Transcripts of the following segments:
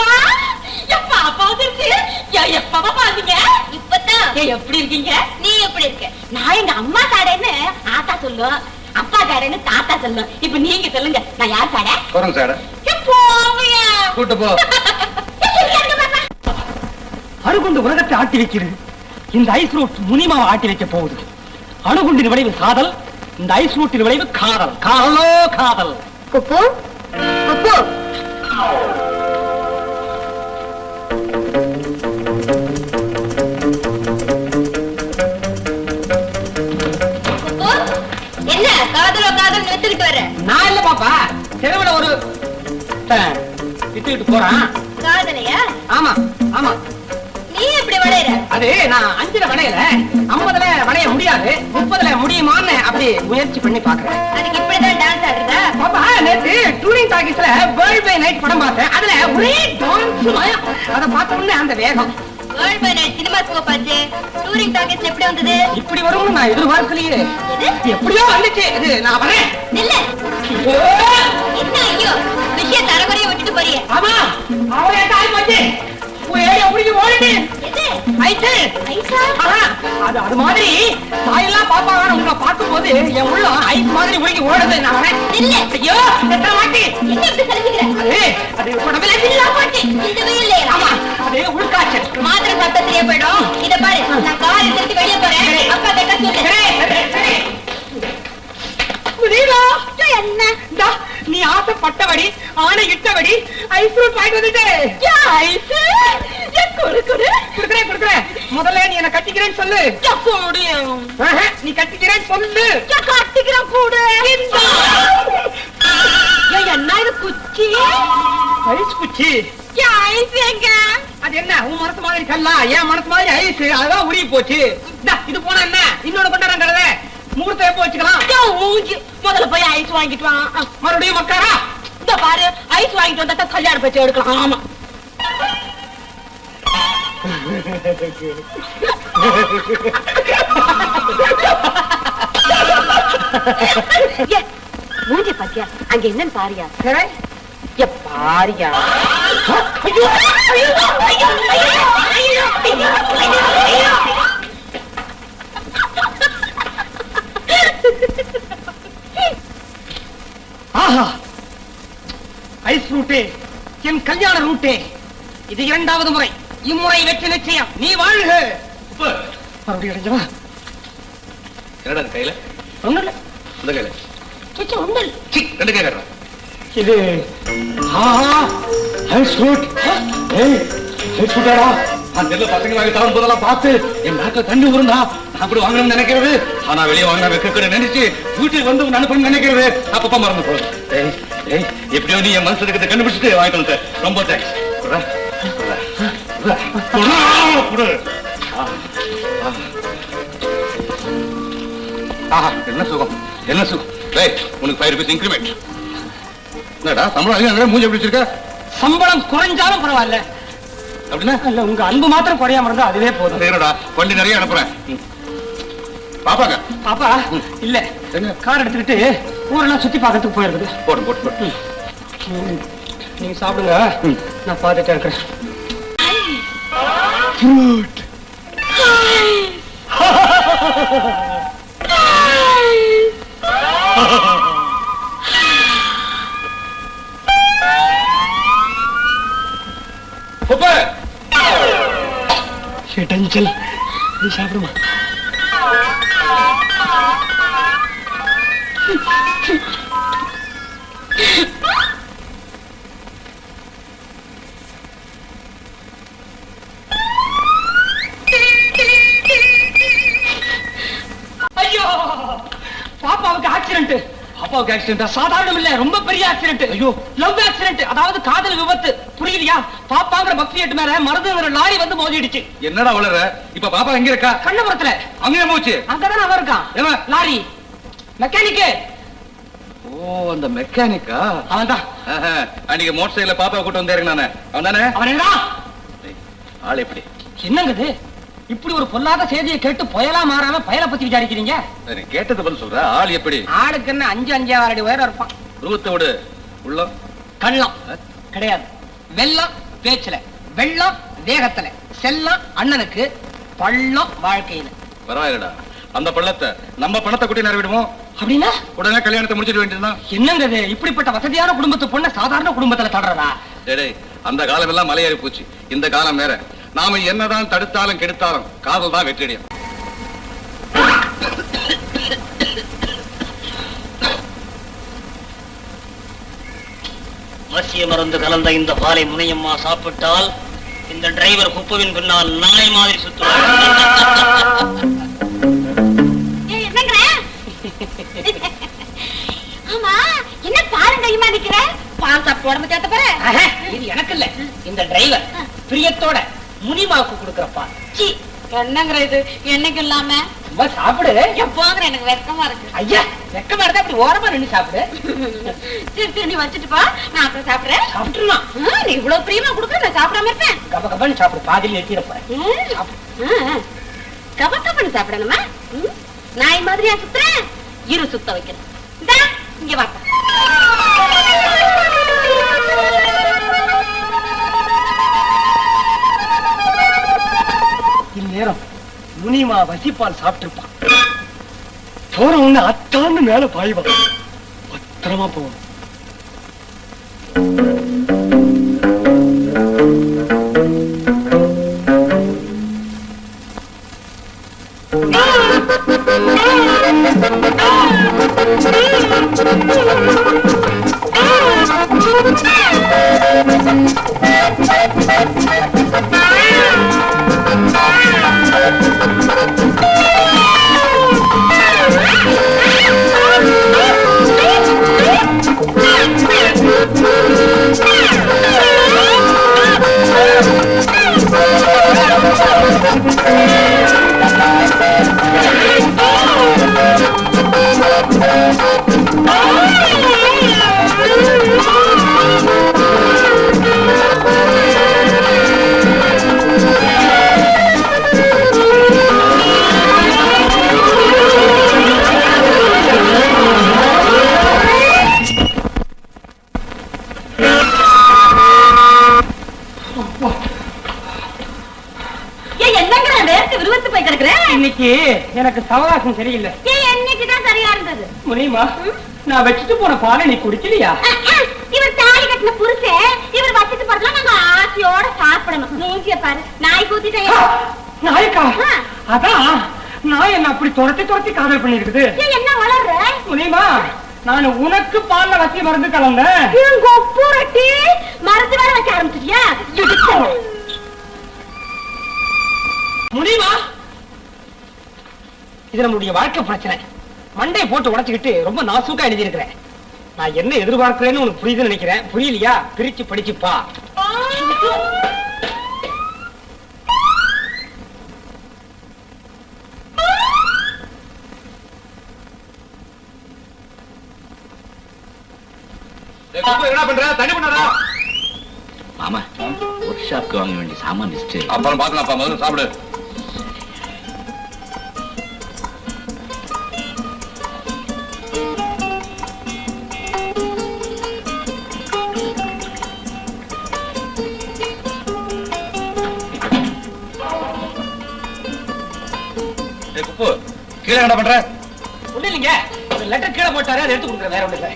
பாப்பா என் பாப்பா வந்துருச்சு எப்பவா பாத்தீங்க? இப்பதான். எப்படி இருக்கீங்க? நீ எப்படி இருக்க? நான் எங்க அம்மா காடைன்னு ஆத்தா சொல்லும். அப்பா காடைன்னு தாத்தா சொல்லும். இப்ப நீங்க சொல்லுங்க. நான் யார் காடை? குரங்கு சாட. போவியா கூட்டு போ. அணுகுண்டு உலகத்தை ஆட்டி வைக்கிறது. இந்த ஐஸ் ரூட் முனிமாவை ஆட்டி வைக்க போகுது. அணுகுண்டின் விளைவு காதல் இந்த ஐஸ் ரூட்டின் விளைவு காதல். காதலோ காதல். குப்பு குப்பு குப்பு. போறான். காதலையா ஆமா ஆமா. நீ எப்படி வளையற? அது நான் அஞ்சுல வளையல. ஐம்பதுல வளைய முடியாது. முப்பதுல முடியுமான்னு அப்படி முயற்சி பண்ணி பாக்குறேன். அதுக்கு இப்படிதான் டான்ஸ் ஆடுறதா? பாப்பா நேத்து டூரிங் டாக்கீஸ்ல வேர்ல்ட் பை நைட் படம் பார்த்தேன். அதுல ஒரே டான்ஸ் அதை பார்த்த உடனே அந்த வேகம். World by night cinema scope ஆச்சு டூரிங் டாக்கீஸ்ல எப்படி வந்தது? இப்படி வரும்னு நான் எதிர்பார்க்கலையே. எது? எப்படியோ வந்துச்சு. இது நான் வரேன். போறியே? ஆமா. அவரே தாய் போச்சு ஏரியா முடிஞ்சு ஐட்டு ஐசா. ஆஹா, அது அது மாதிரி தாயெல்லாம் பாப்பாங்க உங்களை பார்க்கும்போது என் உள்ள ஐஸ் மாதிரி உருகி ஓடுது நான் வரேன். நில்லு ஐயோ எத்தனை வாட்டி? என்ன இப்படி செலுத்துகிற அது அது உடம்புல வில்லா போச்சு. இந்த வெயில்ல ஆமா அது உள்காய்ச்சல் மாத்திரை சாப்பிட்டா போயிடும். இத பாரு நான் கார் எடுத்துட்டு வெளியே போறேன். அப்பா கிட்ட சொல்லு? என்ன? நீ ஆசைப்பட்டபடி ஆணை இட்டபடி ஐஸ்கிரீம் வாங்கிட்டு வந்துட்டு. குடுக்குறேன் குடுக்குறேன் முதல்ல நீ என்ன கட்டிக்கிறேன்னு சொல்லு. ஆஹா, நீ கட்டிக்கிறேன்னு சொல்லு. கட்டிக்கிறேன் கூடு ஏன் என்ன இது குச்சி? ஐஸ் குச்சி. ஐஸ் எங்க? அது என்ன உன் மனசு மாதிரி கல்லா? என் மனசு மாதிரி ஐஸ் அதான் உருகி போச்சு. இது போனா என்ன? இன்னொன்னு கொண்டாடுறேன் முகூர்த்தம் எப்போ வச்சுக்கலாம் ஊஞ்சி முதல்ல போய் ஐஸ் வாங்கிட்டு வா மறுபடியும் மக்காரா இந்த பாரு ஐஸ் வாங்கிட்டு வந்தா கல்யாணம் பேச்சு எடுக்கலாம் ஆமா மூஞ்சி பாத்தியா அங்க என்னன்னு பாரியா பாரியா ஐயோ ஐயோ ஐயோ ஐயோ ஐயோ ஆஹா ரூட்டே என் கல்யாண ரூட்டே. இது இரண்டாவது முறை. இம்முறை வெற்றி நிச்சயம். நீ வாழ்க. மறுபடியும் அடைஞ்சவா? என்னடா கையில? ஒண்ணும் இல்ல. இந்த கையில. சிச்சி, ஒண்ணும் இல்ல. சி ரெண்டு கை இது ரூட் ஏய் ஐஸ் ரூட்டடா அந்த நெல்ல பசங்க வாங்கி தவறு போதெல்லாம் பார்த்து என் நாட்டுல தண்ணி உருந்தா நான் கூட வாங்கணும்னு நினைக்கிறது. ஆனா வெளியே வாங்கினா வைக்க நினைச்சு வீட்டுக்கு வந்து உன்னை அனுப்பணும்னு நினைக்கிறது. அப்பப்ப மறந்து போகுது ஏய் எப்படியோ நீ என் மனசு இருக்கிறத கண்டுபிடிச்சிட்டு வாங்கிட்டு வந்துட்ட. ரொம்ப தேங்க்ஸ் ஆஹா என்ன சுகம் என்ன சுகம். டேய் உனக்கு ஃபைவ் ருபீஸ் இன்க்ரிமெண்ட் என்னடா சம்பளம் அதிகம் மூஞ்சி எப்படி வச்சிருக்க? சம்பளம் குறைஞ்சாலும் பரவாயில்ல. அப்படின்னா இல்ல உங்க அன்பு மாத்திரம் குறையாம இருந்தா அதுவே போதும். சரிடா வண்டி நிறைய அனுப்புறேன். பாப்பாங்க. பாப்பா இல்ல என்ன? கார் எடுத்துக்கிட்டு ஊரெல்லாம் சுத்தி பார்க்கறதுக்கு போயிருக்குது. போட்டு போட்டு போட்டு. நீங்க சாப்பிடுங்க. நான் பார்த்துட்டே இருக்கிறேன். குப்பை நீ சாப்பிடுமா? ஐயோ பாப்பாவுக்கு ஆக்சிடென்ட் பாப்பாவுக்கு ஆக்சிடென்ட் சாதாரணம் இல்ல ரொம்ப பெரிய ஆக்சிடென்ட் ஐயோ. லவ் ஆக்சிடென்ட் அதாவது காதல் விபத்து. புரியலையா? பாப்பாங்கிற பக்தியட்டு மேல மருதுங்கிற லாரி வந்து மோதிடுச்சு. என்னடா வளர இப்ப பாப்பா எங்க இருக்கா? கண்ணபுரத்துல. அங்கேயே போச்சு அங்கதான் அவன் இருக்கான் லாரி. மெக்கானிக்கு. ஓ அந்த மெக்கானிக்கா? அவன் தான் அன்னைக்கு மோட்டர் சைக்கிள்ல பாப்பா கூட்டு வந்தேன் நானு. அவன் தானே அவன் என்னடா? ஆள் எப்படி? என்னங்க இது இப்படி ஒரு பொல்லாத செய்தியை கேட்டு புயலா மாறாம பயலை பத்தி விசாரிக்கிறீங்க? கேட்டது பதில் சொல்ற. ஆள் எப்படி? ஆளுக்கு என்ன அஞ்சு அஞ்சாவது அடி உயரம் இருப்பான். உருவத்தை விடு. உள்ள கள்ளம். கிடையாது. வெள்ளம் பேச்சுல வெள்ளம் வேகத்துல செல்லம் அண்ணனுக்கு பள்ளம் வாழ்க்கையில. பரவாயில்லடா. அந்த பள்ளத்தை நம்ம பணத்தை கூட்டி நிறவிடுவோம் அப்படின்னா? உடனே கல்யாணத்தை முடிச்சிட வேண்டியதுதான். என்னங்க இது இப்படிப்பட்ட வசதியான குடும்பத்து பொண்ண சாதாரண குடும்பத்துல தடுறதா? டேய், அந்த காலம் எல்லாம் மலையேறி போச்சு. இந்த காலம் வேற. நாம என்னதான் தடுத்தாலும் கெடுத்தாலும் காதல் தான் வெற்றியடையும். அவசிய மருந்து கலந்த இந்த பாலை முனையம்மா சாப்பிட்டால் இந்த டிரைவர் குப்புவின் பின்னால் நாய் மாதிரி சுத்துவார். இது எனக்கு இல்ல இந்த டிரைவர் பிரியத்தோட முனிமாவுக்கு கொடுக்கறப்பா சீ, என்னங்கிற இது? என்னைக்கு இல்லாம? சும்மா சாப்பிடு. எப்போங்கிற எனக்கு வெக்கமா இருக்கு. ஐயா வெக்கமா இருந்தா அப்படி ஓரமா நின்னு சாப்பிடு. சரி சரி நீ வச்சுட்டு போ. நான் அப்புறம் சாப்பிடுறேன். சாப்பிட்டுலாம் நீ இவ்வளவு பிரியமா கொடுக்குற நான் சாப்பிடாம இருப்பேன். கப கபன்னு சாப்பிடு பாதியில் எட்டிட போறேன். கப கபன்னு சாப்பிடணுமா? நாய் மாதிரியா சுத்துறேன்? இரு சுத்த வைக்கிறேன். இங்க வாப்பா இந்நேரம் முனிமா வசிப்பால் சாப்பிட்டிருப்பான். போற உன்னை அத்தான்னு மேல பாய்வான். பத்திரமா போவோம் சவகாசம் சரியில்லை. ஏய் என்னைக்கு தான் சரியா இருந்தது? முனிமா நான் வச்சுட்டு போன பாலை நீ குடிக்கலையா? இவர் தாலி கட்டின புருஷன் இவர் வச்சுட்டு போறதுலாம் நாங்க ஆசையோட சாப்பிடணும். மூஞ்சிய பாரு நாய் கூத்திட்டேன் நாயக்கா. அதான் நான் என்ன அப்படி துரத்தி துரத்தி காதல் பண்ணிருக்குது? என்ன வளர்ற? முனிமா நான் உனக்கு பால்ல வச்சு மருந்து கலந்தேன். ஒப்புரட்டி மருந்து வேற வைக்க ஆரம்பிச்சிட்டியா? இடிச்சவன். இது நம்மளுடைய வாழ்க்கை பிரச்சனை. மண்டையை போட்டு உடைச்சுக்கிட்டு ரொம்ப நாசூக்கா எழுதியிருக்கிறேன். நான் என்ன எதிர்பார்க்கிறேன்னு உனக்கு புரியுதுன்னு நினைக்கிறேன். புரியலையா? பிரிச்சு படிச்சுப்பா. என்ன பண்ற? தண்ணி பண்ணாரா மாமா ஒர்க் ஷாப்க்கு வாங்க வேண்டிய சாமான் லிஸ்ட் அப்புறம் பாக்கலாம்ப்பா முதல்ல சாப்பிடு. கீழே என்ன பண்ற? ஒண்ணு இல்லைங்க. ஒரு லெட்டர் கீழே போட்டாரு அதை எடுத்து கொடுக்குறேன் வேற ஒண்ணு இல்லை.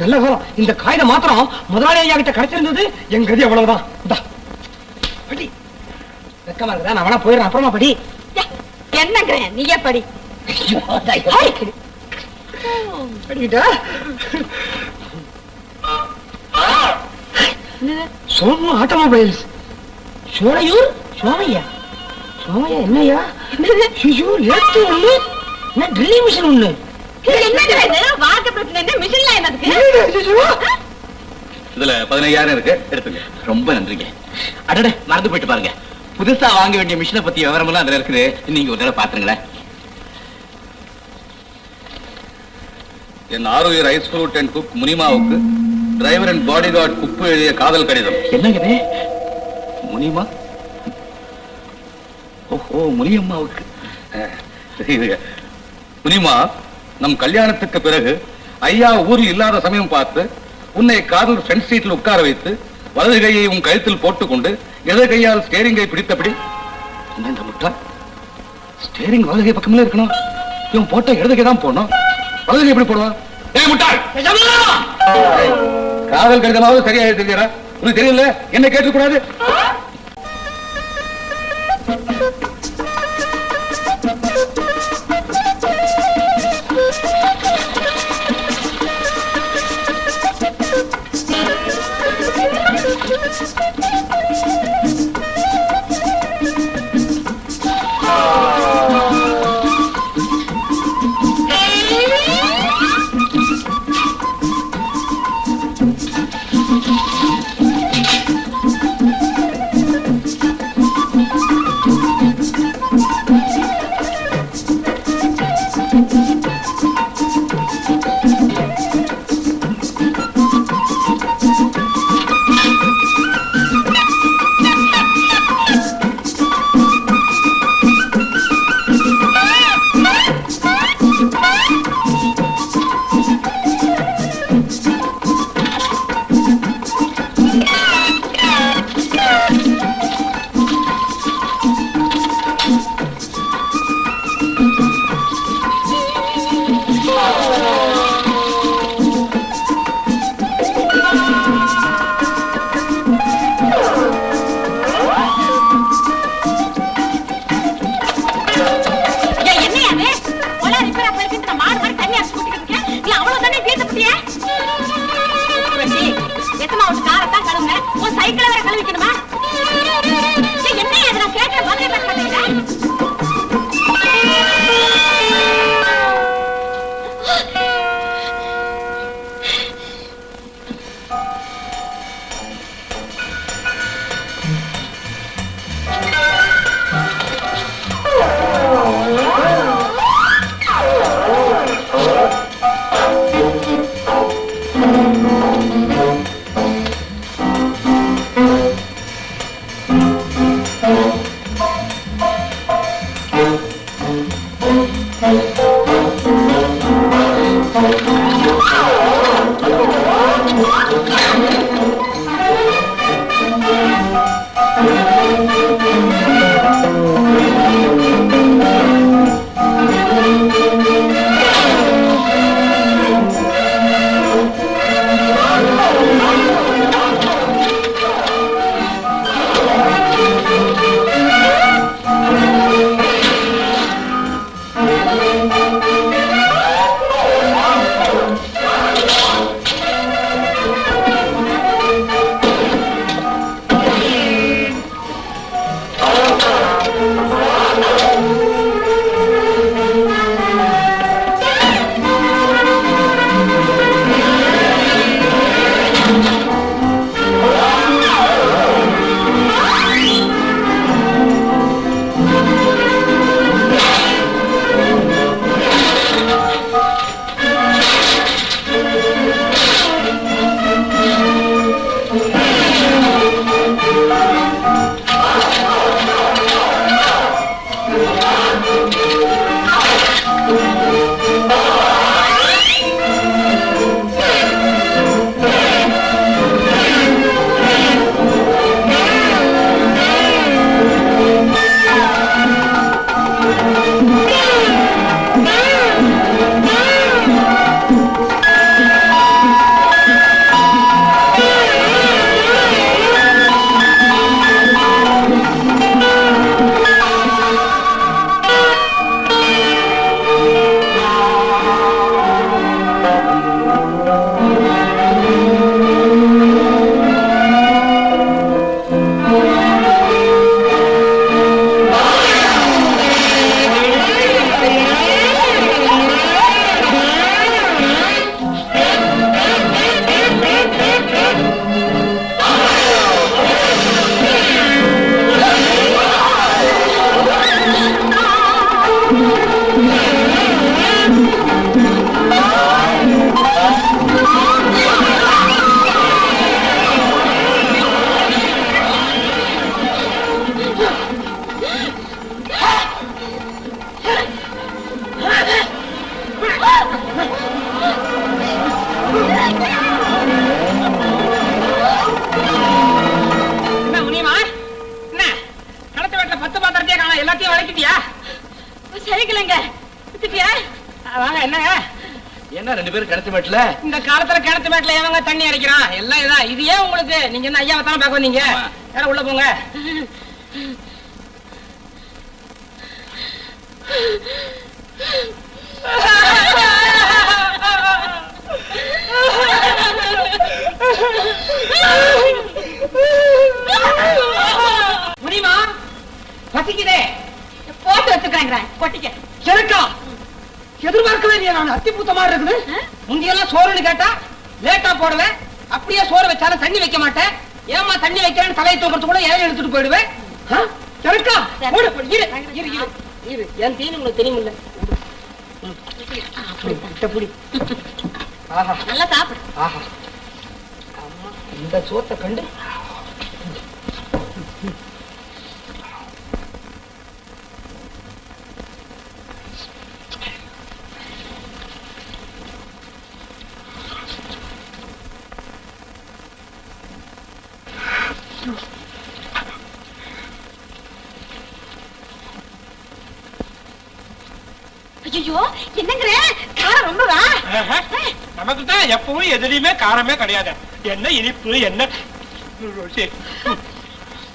நல்ல காலம் இந்த காகிதம் மாத்திரம் முதலாளி ஐயா கிட்ட கிடைச்சிருந்தது என் கதி அவ்வளவுதான். படி. வெக்கமா இருக்குதா நான் வேணா போயிடுறேன். அப்புறமா படி. ஏய், என்னங்கிறேன் நீயே படி. படிக்கிட்டா? சோமு ஆட்டோமொபைல்ஸ். சோழையூர் சோமையா? சோமையா என்னையா? ஐயோ நேத்து ஒண்ணு. என்ன ட்ரில்லிங் மிஷின் ஒண்ணு. இதுல பதினையாயிரம் இருக்கு. எடுத்துங்க. ரொம்ப நன்றிங்க. அடடே மறந்து போயிட்டு பாருங்க. புதுசா வாங்க வேண்டிய மிஷினை பத்தி விவரமெல்லாம் அதுல இருக்குது. நீங்க ஒரு தடவை பாத்துருங்களேன். என் ஆரோக்கிய ரைஸ் ஃப்ரூட் அண்ட் குக் முனிமாவுக்கு driver and bodyguard Kuppu எழுதிய காதல் கடிதம். என்னங்க இது? முனியம்மா? ஓஹோ முனியம்மாவுக்கு புனிமா நம் கல்யாணத்துக்கு பிறகு ஐயா ஊரில் இல்லாத சமயம் பார்த்து உன்னை காரில் ஃப்ரண்ட் சீட்டில் உட்கார வைத்து வலது கையை உன் கழுத்தில் போட்டுக்கொண்டு இடது கையால் ஸ்டேரிங்கை பிடித்தபடி என்ன இந்த முட்டா? ஸ்டேரிங் வலது கை பக்கமே இருக்கணும். இவன் போட்ட இடது கை தான் போடணும். வலது கை எப்படி போடுவான் ஏய் முட்டாள்! ஏய், காதல் கடிதமாவது சரியா தெரியுறா உனக்கு தெரியல என்ன கேட்டுக்கூடாது எத்தனை ஒரு காரத்தான் கழுவுங்க உன் சைக்கிளை வேற கழுவிக்கணுமா? என்ன என்னையா நான் கேட்கிற பதிலே பண்ண மாட்டேங்கிற? கிடைச்ச மாட்டல இந்த காலத்துல கிணத்து மேட்ல எவங்க தண்ணி அடிக்கிறான் எல்லாம் இதான் இது ஏன் உங்களுக்கு? நீங்க என்ன ஐயாவை தானே பார்க்க வந்தீங்க. வேற உள்ள போங்க. முடியுமா? பசிக்குதே போட்டு வச்சுக்கிறாங்க கொட்டிக்க. செருக்கா. எதிர்பார்க்கவே இல்லையா நான். அத்தி பூத்த மாதிரி இருக்குது. முந்தியெல்லாம் சோறுன்னு கேட்டா லேட்டா போடுவேன் அப்படியே சோறு வச்சாலும் தண்ணி வைக்க மாட்டேன். ஏமா தண்ணி வைக்கிறேன்னு தலையை தூக்கிறது கூட இலைய எடுத்துட்டு போயிடுவேன் போடு, இரு, இரு, இரு, இரு. என் தீனி உனக்கு தெரியுமில்ல. நல்லா சாப்பிடு. ஆஹா. அம்மா இந்த சோத்தை கண்டு ஐயோ என்னங்கிற காரம் ரொம்பவா நமக்கு தான் எப்பவும் எதுலயுமே காரமே கிடையாது. என்ன இனிப்பு என்ன.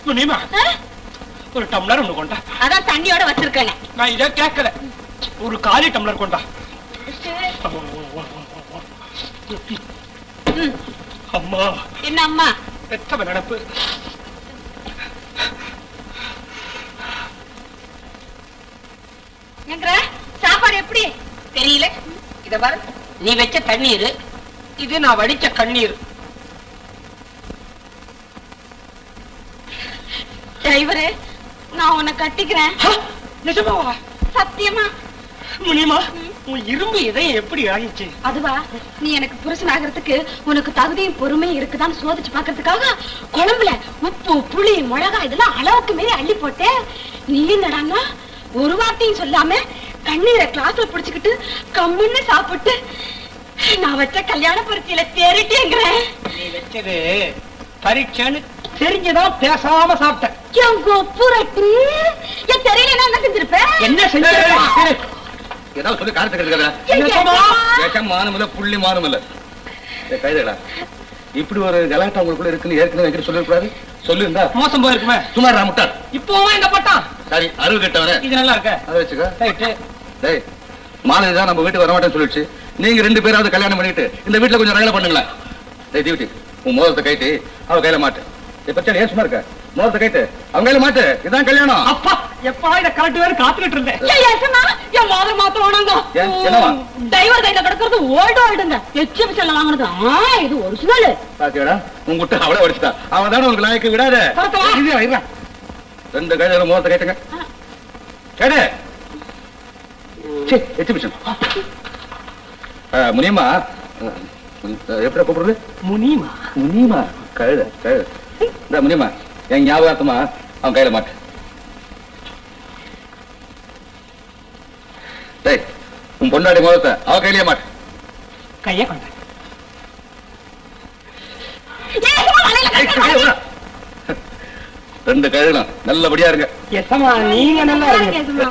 முனிமா? ஒரு டம்ளர் ஒண்ணு கொண்டா. அதான் தண்ணியோட வச்சிருக்கேங்க நான் இதை கேட்கல. ஒரு காலி டம்ளர் கொண்டா. அம்மா. என்ன அம்மா? பெத்தவ நடப்பு. சாப்பாடு எப்படி? தெரியல. இத பாரு. நீ வச்ச தண்ணீர் இது நான் வடிச்ச கண்ணீர். டிரைவரு நான் உன்னை கட்டிக்கிறேன். நிஜமாவா? சத்தியமா? முனிமா உன் இரும்பு இதயம் எப்படி ஆகிச்சு அதுவா நீ எனக்கு புருஷன் ஆகிறதுக்கு உனக்கு தகுதியும் பொறுமையும் இருக்குதான்னு சோதிச்சு பாக்குறதுக்காக குழம்புல உப்பு புளி மிளகா இதெல்லாம் அளவுக்கு மீறி அள்ளி போட்டேன் நீ என்னடான்னா ஒரு வார்த்தையும் சொல்லாம கண்ணீரை கிளாஸ்ல புடிச்சுக்கிட்டு கம்முன்னு சாப்பிட்டு நான் வச்ச கல்யாண பரிச்சையில தேறிட்டேங்கிறேன். நீ வச்சது பரீட்சைன்னு தெரிஞ்சுதான் பேசாம சாப்பிட்டேன் என் தெரியல என்ன செஞ்சிருப்பேன் என்ன செஞ்ச ஏதாவது சொல்லி காரத்தை இல்ல புள்ளி மானம் இல்ல. ஏய், கைதடா. இப்படி ஒரு கலாட்டா உங்களுக்குள்ள இருக்குன்னு ஏற்கனவே என்கிட்ட சொல்லிருக்கூடாது சொல்லிருந்தா மோசம் போயிருக்குமே. சும்மா ரா முட்டாள். இப்பவும் எங்க பட்டான் சரி அருவு கெட்டவனே. இது நல்லா இருக்க. அதை வச்சுக்க. டேய் மாலதி தான் நம்ம வீட்டுக்கு வரமாட்டேன்னு சொல்லிடுச்சு. நீங்க ரெண்டு பேராவது கல்யாணம் பண்ணிட்டு இந்த வீட்டுல கொஞ்சம் ரகலை பண்ணுங்களேன். டியூட்டி உன் மோதத்தை கைட்டு அவ கையில மாட்டு. இப்ப சரி ஏன் சும்மா இருக்க? மோதத்தை கைட்டு அவங்க கையில மாட்டு. இதான் கல்யாணம். அப்பா எப்பா இத கரெக்ட் வேற காத்துக்கிட்டு இருந்தேன். என் வேணாங்க? டிரைவர் கையில கிடக்கிறது ஓல்டு ஓல்டுங்க எச்எம்சில வாங்குனது. ஆ இது ஒரிஜினல் பாத்தியாடா உன் குட்ட அவளே வடிச்சுட்டா. அவன் தானே உனக்கு லாய்க்கு விடாத. ரெண்டு கையில மோதத்தை கைட்டுங்க. கேடு. எக்ஸிபிஷன் முனியம்மா. எப்படி கூப்பிடுறது? முனிமா முனியமா கழுத கழுத. இந்த முனியம்மா என் ஞாபகார்த்தமா? அவன் கையில மாட்டு. டேய் உன் பொண்டாடி மோதத்தை அவ கையிலேயே மாட்டு. கைய கொண்ட. ரெண்டு கழுதலாம் நல்லபடியா இருங்க. நீங்க நல்லா இருங்க.